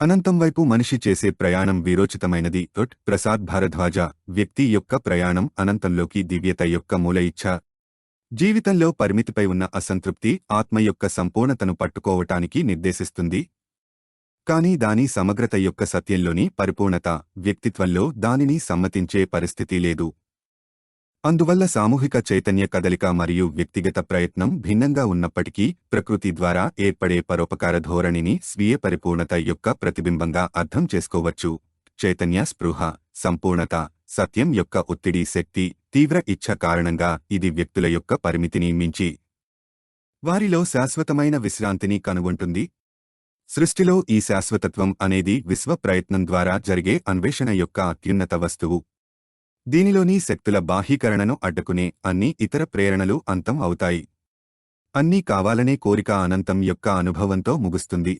అనంతం వైపు మనిషి చేసే ప్రయాణం వీరోచితమైనది. తొట్ ప్రసాద్ భారద్వాజ వ్యక్తి యొక్క ప్రయాణం అనంతంలోకి దివ్యత యొక్క మూల ఇచ్ఛ. జీవితంలో పరిమితిపై ఉన్న అసంతృప్తి ఆత్మ యొక్క సంపూర్ణతను పట్టుకోవటానికి నిర్దేశిస్తుంది. కానీ దాని సమగ్రత యొక్క సత్యంలోని పరిపూర్ణత వ్యక్తిత్వంలో దానిని సమ్మతించే పరిస్థితి లేదు. అందువల్ల సామూహిక చైతన్య కదలిక మరియు వ్యక్తిగత ప్రయత్నం భిన్నంగా ఉన్నప్పటికీ ప్రకృతి ద్వారా ఏర్పడే పరోపకార ధోరణిని స్వీయ పరిపూర్ణత యొక్క ప్రతిబింబంగా అర్థం చేసుకోవచ్చు. చైతన్య స్పృహ సంపూర్ణత సత్యం యొక్క ఒత్తిడి శక్తి తీవ్ర ఇచ్ఛ కారణంగా ఇది వ్యక్తుల యొక్క పరిమితిని మించి. వారిలో శాశ్వతమైన విశ్రాంతిని కనుగొంటుంది. సృష్టిలో ఈ శాశ్వతత్వం అనేది విశ్వ ప్రయత్నం ద్వారా జరిగే అన్వేషణ యొక్క అత్యున్నత వస్తువు. దీనిలోని శక్తుల బాహ్యీకరణను అడ్డుకునే అన్ని ఇతర ప్రేరణలు అంతం అవుతాయి. అన్నీ కావాలనే కోరిక అనంతం యొక్క అనుభవంతో ముగుస్తుంది.